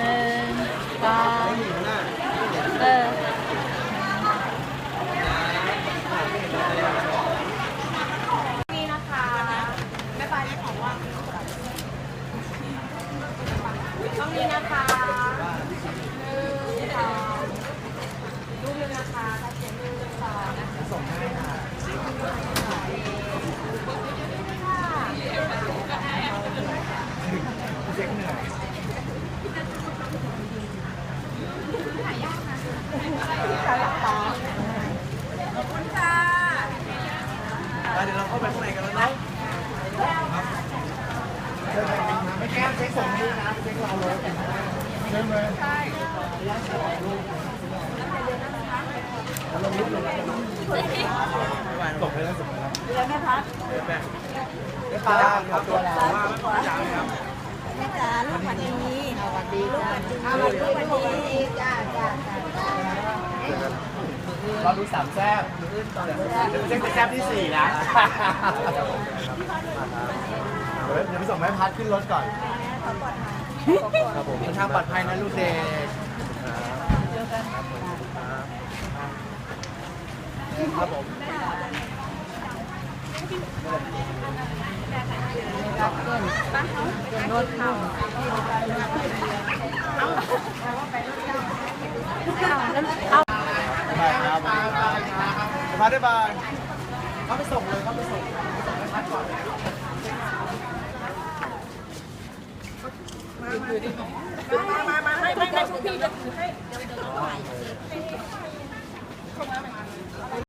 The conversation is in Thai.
หนึ่งสองเออนี่นะคะแม่ปลายได้ของว่างต้องนี้นะคะหนึ่งสองรูปหนึงนะคะถ้าเขียนหนึ่งสองนะคะส่งให้ค่ะขอบคุณค่ะ เดี๋ยวเราเข้าไปข้างในกันแล้วเนาะไม่แก้เช็คส่งนี้นะเช็คเราเลยเริ่มเลยตกไปแล้วสุดแล้วแล้วแม่พัดไม่ปลาครับตัวแล้วแม่จ๋าลูกวันดีสวัสดีลูกวันดีลูกวันดีจ้าจ้าจ้า เราดูสามแซ่บเดี๋ยวเช็คแซ่บที่สี่นะเดี๋ยวไปส่งแม่พัดขึ้นรถก่อน ครับผมเดินทางปลอดภัยนะลูกเด็กครับผมรถเข้าเอา มาได้บายเขาไปส่งเลยเขาไปส่งส่มามามาให้ให้ให้พี่จะถือให้เดี๋ยวเดี๋ยวเราถ่